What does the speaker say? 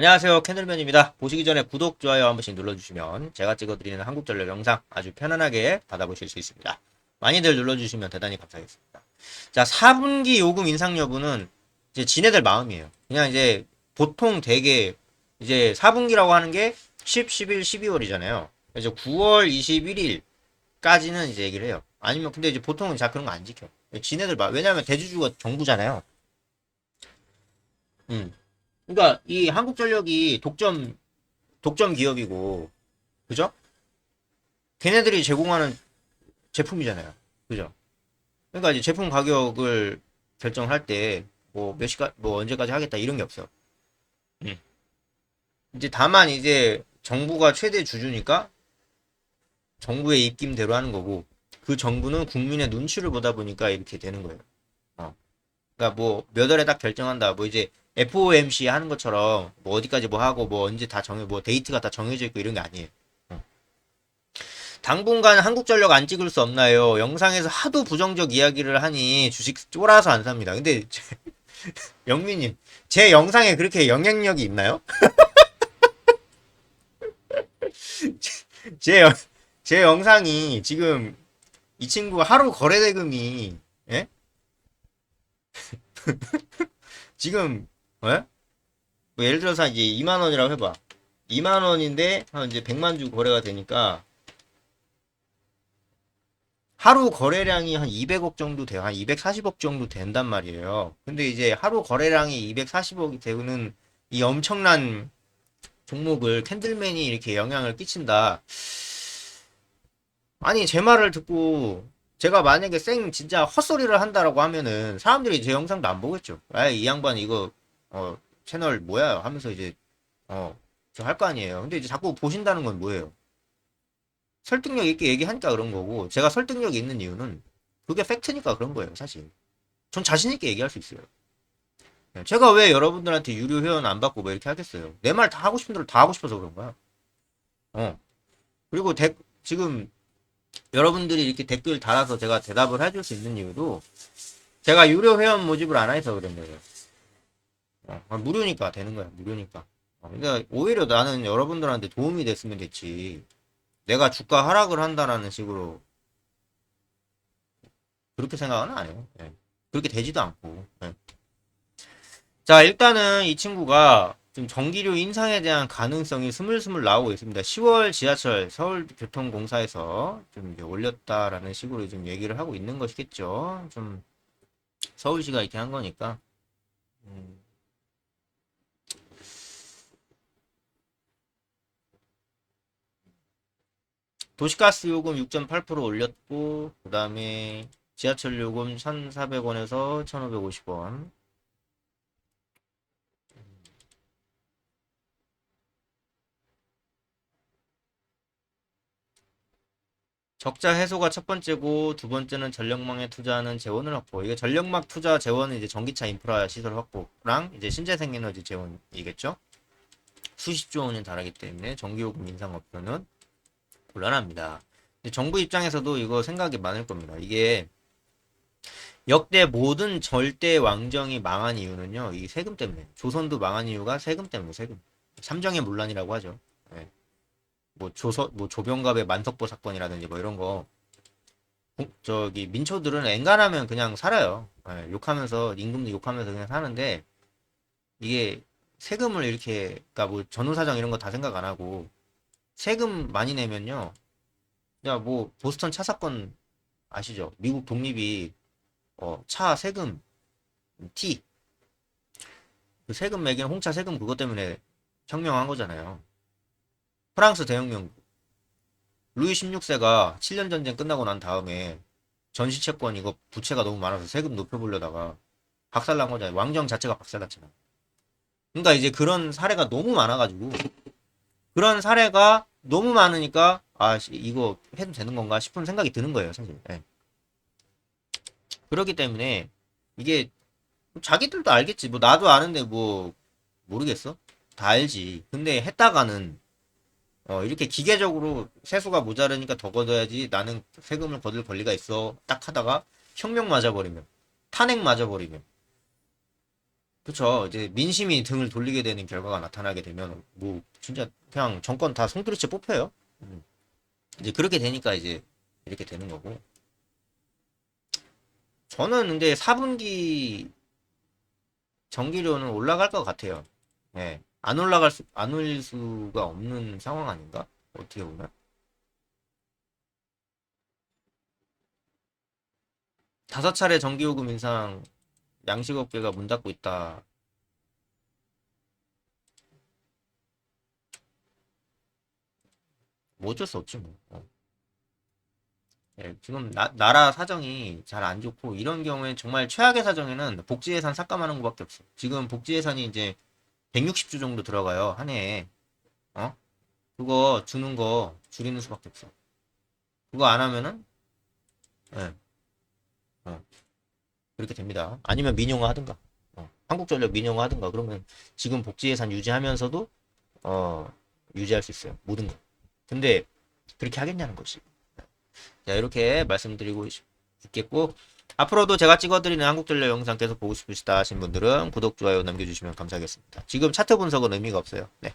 안녕하세요. 캔들맨입니다. 보시기 전에 구독 좋아요 한 번씩 눌러주시면 제가 찍어드리는 한국전력 영상 아주 편안하게 받아보실 수 있습니다. 많이들 눌러주시면 대단히 감사하겠습니다. 자 4분기 요금 인상 여부는 이제 지네들 마음이에요. 그냥 이제 보통 대개 이제 4분기라고 하는 게 10, 11, 12월이잖아요. 그래서 9월 21일까지는 이제 얘기를 해요. 아니면 근데 이제 보통은 자 그런 거 안 지켜. 지네들 마 왜냐면 대주주가 정부잖아요. 음 그러니까 이 한국전력이 독점 독점 기업이고 그죠? 걔네들이 제공하는 제품이잖아요. 그죠? 그러니까 이제 제품 가격을 결정할 때 뭐 몇 시까 뭐 언제까지 하겠다 이런 게 없어. 음. 이제 다만 이제 정부가 최대 주주니까 정부의 입김대로 하는 거고 그 정부는 국민의 눈치를 보다 보니까 이렇게 되는 거예요. 어. 그러니까 뭐 몇 월에 딱 결정한다. 뭐 이제 FOMC 하는 것처럼 뭐 어디까지 뭐 하고 뭐 언제 다 정해 뭐 데이트가 다 정해져 있고 이런 게 아니에요. 어. 당분간 한국전력 안 찍을 수 없나요? 영상에서 하도 부정적 이야기를 하니 주식 쫄아서 안 삽니다. 근데 제, 영민님 제 영상에 그렇게 영향력이 있나요? 제, 제, 영상이 지금 이 친구 하루 거래 대금이 예? 지금 예? 뭐 예를 들어서 이제 2만 원이라고 해봐. 2만 원인데 한 이제 100만 주 거래가 되니까 하루 거래량이 한 200억 정도 돼요. 한 240억 정도 된단 말이에요. 근데 이제 하루 거래량이 240억이 되는 이 엄청난 종목을 캔들맨이 이렇게 영향을 끼친다. 아니 제 말을 듣고 제가 만약에 생 진짜 헛소리를 한다라고 하면은 사람들이 제 영상도 안 보겠죠. 아이 양반 이거 어 채널 뭐야 하면서 이제 어 저 할 거 아니에요. 근데 이제 자꾸 보신다는 건 뭐예요? 설득력 있게 얘기하니까 그런 거고 제가 설득력 있는 이유는 그게 팩트니까 그런 거예요, 사실. 전 자신 있게 얘기할 수 있어요. 네, 제가 왜 여러분들한테 유료 회원 안 받고 뭐 이렇게 하겠어요? 내 말 다 하고 싶은 대로 다 하고 싶어서 그런 거야. 어. 그리고 대, 지금 여러분들이 이렇게 댓글 달아서 제가 대답을 해줄 수 있는 이유도 제가 유료 회원 모집을 안 해서 그런 거예요. 어, 아, 무료니까 되는 거야, 무료니까. 어, 그러니까 오히려 나는 여러분들한테 도움이 됐으면 됐지. 내가 주가 하락을 한다라는 식으로 그렇게 생각은 안 해요. 예. 그렇게 되지도 않고. 예. 자, 일단은 이 친구가 지금 전기료 인상에 대한 가능성이 스물스물 나오고 있습니다. 10월 지하철 서울교통공사에서 좀 올렸다라는 식으로 좀 얘기를 하고 있는 것이겠죠. 좀 서울시가 이렇게 한 거니까. 음. 도시가스 요금 6.8% 올렸고, 그 다음에 지하철 요금 1,400원에서 1,550원. 적자 해소가 첫 번째고 두 번째는 전력망에 투자하는 재원을 확보. 이게 전력망 투자 재원은 이제 전기차 인프라 시설 확보랑 이제 신재생 에너지 재원이겠죠. 수십조 원이 달하기 때문에 전기요금 인상 없으면 곤란합니다. 근데 정부 입장에서도 이거 생각이 많을 겁니다. 이게 역대 모든 절대 왕정이 망한 이유는요, 이 세금 때문에. 조선도 망한 이유가 세금 때문에, 세금. 삼정의 문란이라고 하죠. 예. 뭐 조서, 뭐 조병갑의 만석보 사건이라든지 뭐 이런 거. 공- 저기 민초들은 엔간하면 그냥 살아요. 예, 욕하면서 임금도 욕하면서 그냥 사는데 이게 세금을 이렇게, 그러니까 뭐 전후 사정 이런 거 다 생각 안 하고 세금 많이 내면요. 야, 뭐 보스턴 차 사건 아시죠? 미국 독립이 어, 차 세금 T 그 세금 매긴 홍차 세금 그것 때문에 혁명한 거잖아요. 프랑스 대혁명 루이 16세가 7년 전쟁 끝나고 난 다음에 전시 채권 이거 부채가 너무 많아서 세금 높여보려다가 박살난 거잖아요. 왕정 자체가 박살났잖아. 그러니까 이제 그런 사례가 너무 많아가지고 그런 사례가 너무 많으니까 아 씨, 이거 해도 되는 건가 싶은 생각이 드는 거예요 사실. 예. 그렇기 때문에 이게 자기들도 알겠지. 뭐 나도 아는데 뭐 모르겠어? 다 알지. 근데 했다가는 어 이렇게 기계적으로 세수가 모자르니까 더 걷어야지 나는 세금을 거둘 권리가 있어. 딱 하다가 혁명 맞아버리면 탄핵 맞아버리면 그쵸. 이제 민심이 등을 돌리게 되는 결과가 나타나게 되면 뭐 진짜 그냥 정권 다 송두리째 뽑혀요. 음. 이제 그렇게 되니까 이제 이렇게 되는 거고. 저는 근데 4분기 전기료는 올라갈 것 같아요. 예. 안 올라갈 수, 안 올릴 수가 없는 상황 아닌가? 어떻게 보면. 다섯 차례 전기요금 인상 양식업계가 문 닫고 있다. 뭐 어쩔 수 없지 뭐. 어. 예, 지금 나, 나라 사정이 잘 안 좋고 이런 경우에 정말 최악의 사정에는 복지 예산 삭감하는 것밖에 없어. 지금 복지 예산이 이제 160조 정도 들어가요 한 해에. 어? 그거 주는 거 줄이는 수밖에 없어. 그거 안 하면은 예. 어. 그렇게 됩니다. 아니면 민영화 하든가. 어. 한국전력 민영화 하든가 그러면 지금 복지 예산 유지하면서도 어, 유지할 수 있어요. 모든 거. 근데 그렇게 하겠냐는 것이. 자, 이렇게 말씀드리고 있- 있겠고 앞으로도 제가 찍어드리는 한국전력 영상 계속 보고 싶으시다 하신 분들은 구독, 좋아요 남겨주시면 감사하겠습니다. 지금 차트 분석은 의미가 없어요. 네.